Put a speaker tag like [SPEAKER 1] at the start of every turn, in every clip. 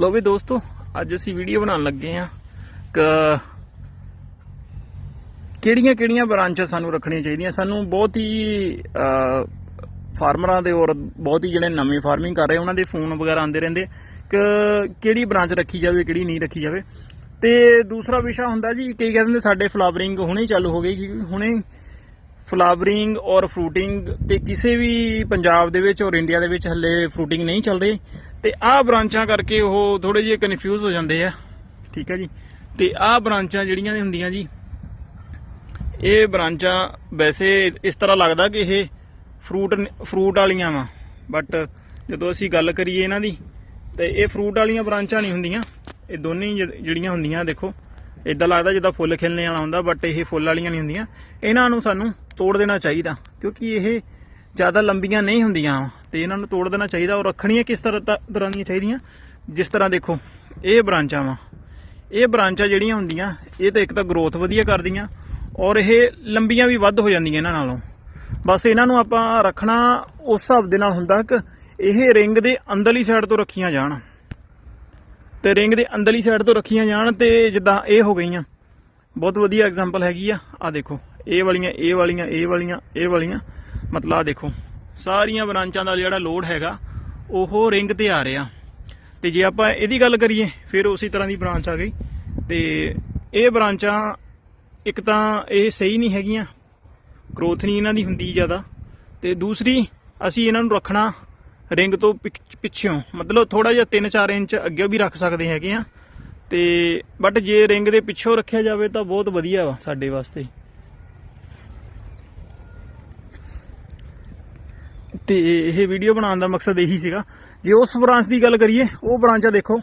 [SPEAKER 1] ਲੋ ਵੀ ਦੋਸਤੋ, ਅੱਜ ਅਸੀਂ ਵੀਡੀਓ ਬਣਾਉਣ ਲੱਗੇ ਆ ਕ ਕਿਹੜੀਆਂ ਕਿਹੜੀਆਂ ਬ੍ਰਾਂਚਾਂ ਸਾਨੂੰ ਰੱਖਣੀਆਂ ਚਾਹੀਦੀਆਂ? ਸਾਨੂੰ ਬਹੁਤ ਹੀ ਫਾਰਮਰਾਂ ਦੇ ਔਰ ਬਹੁਤ ਹੀ ਜਿਹੜੇ ਨਵੇਂ ਫਾਰਮਿੰਗ ਕਰ ਰਹੇ, ਉਹਨਾਂ ਦੇ ਫੋਨ ਵਗੈਰਾ ਆਉਂਦੇ ਰਹਿੰਦੇ। ਕਿ ਕਿਹੜੀ ਬ੍ਰਾਂਚ ਰੱਖੀ ਜਾਵੇ, ਕਿਹੜੀ ਨਹੀਂ ਰੱਖੀ ਜਾਵੇ? ਤੇ ਦੂਸਰਾ ਵਿਸ਼ਾ ਹੁੰਦਾ ਜੀ, ਕਈ ਕਹਿੰਦੇ ਨੇ ਸਾਡੇ ਫਲਾਵਰਿੰਗ ਹੁਣੇ ਚਾਲੂ ਹੋ ਗਈ ਕਿ ਹੁਣੇ ਫਲਾਵਰਿੰਗ ਔਰ ਫਰੂਟਿੰਗ ਤੇ ਕਿਸੇ ਵੀ ਪੰਜਾਬ ਦੇ ਵਿੱਚ ਔਰ ਇੰਡੀਆ ਦੇ ਵਿੱਚ ਹੱਲੇ ਫਰੂਟਿੰਗ ਨਹੀਂ ਚੱਲ ਰਹੀ। ਤੇ ਆਹ ਬ੍ਰਾਂਚਾਂ ਕਰਕੇ ਉਹ ਥੋੜੇ ਜਿਹੇ ਕਨਫਿਊਜ਼ ਹੋ ਜਾਂਦੇ ਆ। ਠੀਕ ਹੈ ਜੀ? ਤੇ ਆਹ ਬ੍ਰਾਂਚਾਂ ਜਿਹੜੀਆਂ ਹੁੰਦੀਆਂ ਜੀ, ਇਹ ਬ੍ਰਾਂਚਾਂ ਵੈਸੇ ਇਸ ਤਰ੍ਹਾਂ ਲੱਗਦਾ ਕਿ ਇਹ ਫਰੂਟ ਫਰੂਟ ਵਾਲੀਆਂ ਵਾ। ਬਟ ਜਦੋਂ ਅਸੀਂ ਗੱਲ ਕਰੀਏ ਇਹਨਾਂ ਦੀ, ਤੇ ਇਹ ਫਰੂਟ ਵਾਲੀਆਂ ਬ੍ਰਾਂਚਾਂ ਨਹੀਂ ਹੁੰਦੀਆਂ। ਇਹ ਦੋਨੇ ਹੀ ਜਿਹੜੀਆਂ ਹੁੰਦੀਆਂ, ਦੇਖੋ। ਇਦਾਂ ਲੱਗਦਾ ਜਿੱਦਾਂ ਫੁੱਲ ਖਿਲਨੇ ਵਾਲਾ ਹੁੰਦਾ ਬਟ ਇਹ ਫੁੱਲ ਵਾਲੀਆਂ ਨਹੀਂ ਹੁੰਦੀਆਂ। ਇਹਨਾਂ ਨੂੰ ਸਾਨੂੰ ਤੋੜ ਦੇਣਾ ਚਾਹੀਦਾ, ਕਿਉਂਕਿ ਇਹ ਜ਼ਿਆਦਾ ਲੰਬੀਆਂ ਨਹੀਂ ਹੁੰਦੀਆਂ। ਤੇ ਇਹਨਾਂ ਨੂੰ ਤੋੜ ਦੇਣਾ ਚਾਹੀਦਾ ਔਰ ਰੱਖਣੀਆਂ ਕਿਸ ਤਰ੍ਹਾਂ ਤਰ੍ਹਾਂ ਦੀਆਂ ਚਾਹੀਦੀਆਂ? ਜਿਸ ਤਰ੍ਹਾਂ ਦੇਖੋ, ਇਹ ਬ੍ਰਾਂਚਾਂ ਵਾ। ਇਹ ਬ੍ਰਾਂਚਾਂ ਜਿਹੜੀਆਂ ਹੁੰਦੀਆਂ, ਇਹ ਤਾਂ ਇੱਕ ਤਾਂ ਗਰੋਥ ਵਧੀਆ ਕਰਦੀਆਂ ਔਰ ਇਹ ਲੰਬੀਆਂ ਵੀ ਵੱਧ ਹੋ ਜਾਂਦੀਆਂ ਇਹਨਾਂ ਨਾਲੋਂ। ਬਸ ਇਹਨਾਂ ਨੂੰ ਆਪਾਂ ਰੱਖਣਾ ਉਸ ਹਿਸਾਬ ਦੇ ਨਾਲ ਹੁੰਦਾ ਕਿ ਇਹ ਰਿੰਗ ਦੇ ਅੰਦਰਲੀ ਸਾਈਡ ਤੋਂ ਰੱਖੀਆਂ ਜਾਣ। ਤੇ ਰਿੰਗ ਦੇ ਅੰਦਰਲੀ ਸਾਈਡ ਤੋਂ ਰੱਖੀਆਂ ਜਾਣ ਤੇ ਜਿੱਦਾਂ ਇਹ ਹੋ ਗਈਆਂ। ਬਹੁਤ ਵਧੀਆ ਐਗਜ਼ਾਮਪਲ ਹੈਗੀ ਆ। ਆ ਦੇਖੋ, ਇਹ ਵਾਲੀਆਂ ਇਹ ਵਾਲੀਆਂ ਇਹ ਵਾਲੀਆਂ ਇਹ ਵਾਲੀਆਂ। ਮਤਲਬ ਆ ਦੇਖੋ, ਸਾਰੀਆਂ ਬ੍ਰਾਂਚਾਂ ਦਾ ਜਿਹੜਾ ਲੋਡ ਹੈਗਾ, ਉਹ ਰਿੰਗ ਤੇ ਆ ਰਿਹਾ। ਤੇ ਜੇ ਆਪਾਂ ਇਹਦੀ ਗੱਲ ਕਰੀਏ, ਫਿਰ ਉਸੇ ਤਰ੍ਹਾਂ ਦੀ ਬ੍ਰਾਂਚ ਆ ਗਈ। ਤੇ ਇਹ ਬ੍ਰਾਂਚਾਂ ਇੱਕ ਤਾਂ ਇਹ ਸਹੀ ਨਹੀਂ ਹੈਗੀਆਂ। ਗਰੋਥ ਨਹੀਂ ਇਹਨਾਂ ਦੀ ਹੁੰਦੀ ਜ਼ਿਆਦਾ। ਤੇ ਦੂਸਰੀ, ਅਸੀਂ ਇਹਨਾਂ ਨੂੰ ਰੱਖਣਾ ਰਿੰਗ ਤੋਂ ਪਿੱਛ- ਪਿੱਛੋਂ ਮਤਲਬ ਥੋੜਾ ਜਿਹਾ 3-4 ਇੰਚ ਅੱਗੇ ਵੀ ਰੱਖ ਸਕਦੇ ਹੈਗੇ ਆ। ਤੇ ਬਟ ਜੇ ਰਿੰਗ ਦੇ ਪਿੱਛੋਂ ਰੱਖਿਆ ਜਾਵੇ ਤਾਂ ਬਹੁਤ ਵਧੀਆ ਵਾ ਸਾਡੇ ਵਾਸਤੇ। ਤੇ ਇਹ ਵੀਡੀਓ ਬਣਾਉਣ ਦਾ ਮਕਸਦ ਇਹੀ ਸੀਗਾ। ਜੇ ਉਸ ਬ੍ਰਾਂਚ ਦੀ ਗੱਲ ਕਰੀਏ, ਉਹ ਬ੍ਰਾਂਚ ਆ ਦੇਖੋ।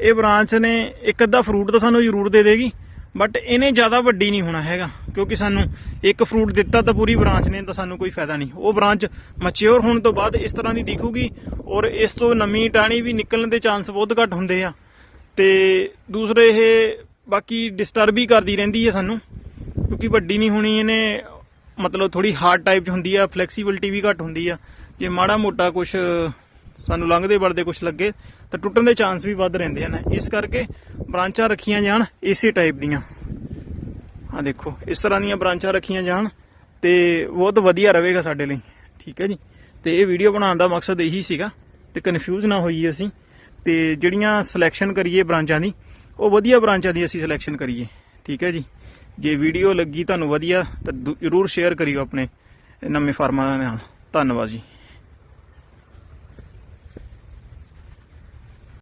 [SPEAKER 1] ਇਹ ਬ੍ਰਾਂਚ ਨੇ ਇੱਕ ਅੱਧਾ ਫਰੂਟ ਤਾਂ ਸਾਨੂੰ ਜ਼ਰੂਰ ਦੇ ਦੇਗੀ। ਬਟ ਇਹਨੇ ਜ਼ਿਆਦਾ ਵੱਡੀ ਨਹੀਂ ਹੋਣਾ ਹੈਗਾ, ਕਿਉਂਕਿ ਸਾਨੂੰ ਇੱਕ ਫਰੂਟ ਦਿੱਤਾ ਤਾਂ ਪੂਰੀ ਬ੍ਰਾਂਚ ਨੇ, ਤਾਂ ਸਾਨੂੰ ਕੋਈ ਫਾਇਦਾ ਨਹੀਂ। ਉਹ ਬ੍ਰਾਂਚ ਮੈਚਿਓਰ ਹੋਣ ਤੋਂ ਬਾਅਦ ਇਸ ਤਰ੍ਹਾਂ ਦੀ ਦਿਖੂਗੀ ਔਰ ਇਸ ਤੋਂ ਨਵੀਂ ਟਾਣੀ ਵੀ ਨਿਕਲਣ ਦੇ ਚਾਂਸ ਬਹੁਤ ਘੱਟ ਹੁੰਦੇ ਆ। ਤੇ ਦੂਸਰੇ ਇਹ ਬਾਕੀ ਡਿਸਟਰਬ ਹੀ ਕਰਦੀ ਰਹਿੰਦੀ ਹੈ ਸਾਨੂੰ, ਕਿਉਂਕਿ ਵੱਡੀ ਨਹੀਂ ਹੋਣੀ ਇਹਨੇ, ਮਤਲਬ ਥੋੜੀ ਹਾਰਡ ਟਾਈਪ ਚ ਹੁੰਦੀ ਆ ਫਲੈਕਸੀਬਿਲਟੀ ਵੀ ਘੱਟ ਹੁੰਦੀ ਆ। ਜੇ ਮਾੜਾ ਮੋਟਾ ਕੁਝ ਸਾਨੂੰ ਲੰਘਦੇ ਵੜਦੇ ਕੁਝ ਲੱਗੇ ਤਾਂ ਟੁੱਟਣ ਦੇ ਚਾਂਸ ਵੀ ਵੱਧ ਰਹਿੰਦੇ ਹਨ। ਇਸ ਕਰਕੇ ਬ੍ਰਾਂਚਾਂ ਰੱਖੀਆਂ ਜਾਣ ਇਸੇ ਟਾਈਪ ਦੀਆਂ। ਆ ਦੇਖੋ, ਇਸ ਤਰ੍ਹਾਂ ਦੀਆਂ ਬ੍ਰਾਂਚਾਂ ਰੱਖੀਆਂ ਜਾਣ ਤੇ ਬਹੁਤ ਵਧੀਆ ਰਹੇਗਾ ਸਾਡੇ ਲਈ, ਠੀਕ ਹੈ ਜੀ? ਤੇ ਇਹ ਵੀਡੀਓ ਬਣਾਉਣ ਦਾ ਮਕਸਦ ਇਹੀ ਸੀਗਾ ਤੇ ਕਨਫਿਊਜ਼ ਨਾ ਹੋਈਏ ਅਸੀਂ ਤੇ ਜਿਹੜੀਆਂ ਸਿਲੈਕਸ਼ਨ ਕਰੀਏ ਬ੍ਰਾਂਚਾਂ ਦੀ, ਉਹ ਵਧੀਆ ਬ੍ਰਾਂਚਾਂ ਦੀ ਅਸੀਂ ਸਿਲੈਕਸ਼ਨ ਕਰੀਏ, ਠੀਕ ਹੈ ਜੀ? ਜੇ ਵੀਡੀਓ ਲੱਗੀ ਤੁਹਾਨੂੰ ਵਧੀਆ ਤਾਂ ਦੂ- ਜ਼ਰੂਰ ਸ਼ੇਅਰ ਕਰਿਓ ਆਪਣੇ ਨਵੇਂ ਫਾਰਮਾਂ ਨਾਲ। ਧੰਨਵਾਦ ਜੀ।